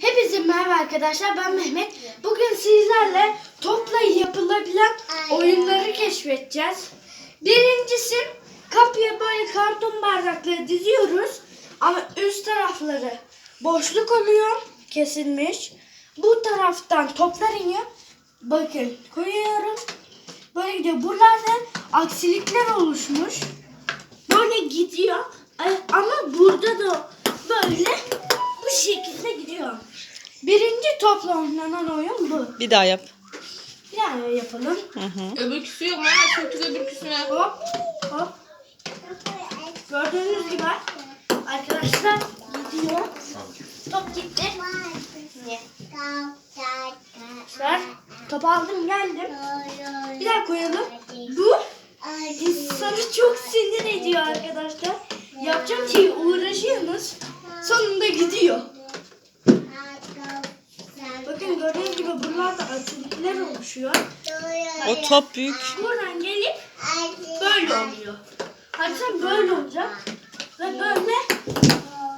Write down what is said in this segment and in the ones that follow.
Hepinize merhaba arkadaşlar ben Mehmet. Bugün sizlerle topla yapılabilen oyunları keşfedeceğiz. Birincisi kapıya böyle karton bardakları diziyoruz. Ama üst tarafları boşluk oluyor kesilmiş. Bu taraftan toplar iniyor. Bakın koyuyorum. Böyle gidiyor. Buralarda aksilikler oluşmuş. Böyle gidiyor. Ama burada da böyle bu gidiyor. Birinci topla oynanan oyun bu. Bir daha yap. Bir daha yapalım. Hı hı. Öbürküsü yok Mehmet sürtük öbürküsüne. Hop hop. Gördüğünüz gibi arkadaşlar gidiyor. Top gitti. Arkadaşlar top aldım geldim. Bir daha koyalım. Bu insanı çok sinir ediyor arkadaşlar. Yapacağım şeyi uğraşıyorsunuz. Sonunda gidiyor. Bakın gördüğünüz gibi buralarda aksilikler oluşuyor. O top büyük. Buradan gelip böyle oluyor. Harita böyle olacak. Ve böyle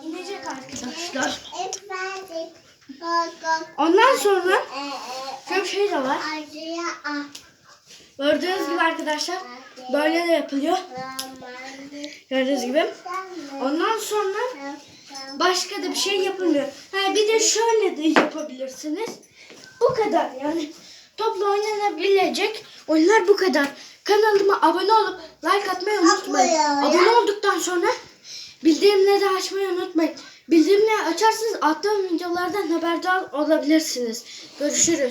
inecek arkadaşlar. Ondan sonra şöyle bir şey de var. Gördüğünüz gibi arkadaşlar böyle de yapılıyor. Gördüğünüz gibi. Ondan sonra başka da bir şey yapılmıyor. Ha, bir de şöyle de yapabilirsiniz. Bu kadar yani. Topla oynanabilecek oyunlar bu kadar. Kanalıma abone olup like atmayı unutmayın. Abone olduktan sonra bildirimleri açmayı unutmayın. Bildirimleri açarsanız attığım videolardan haberdar olabilirsiniz. Görüşürüz.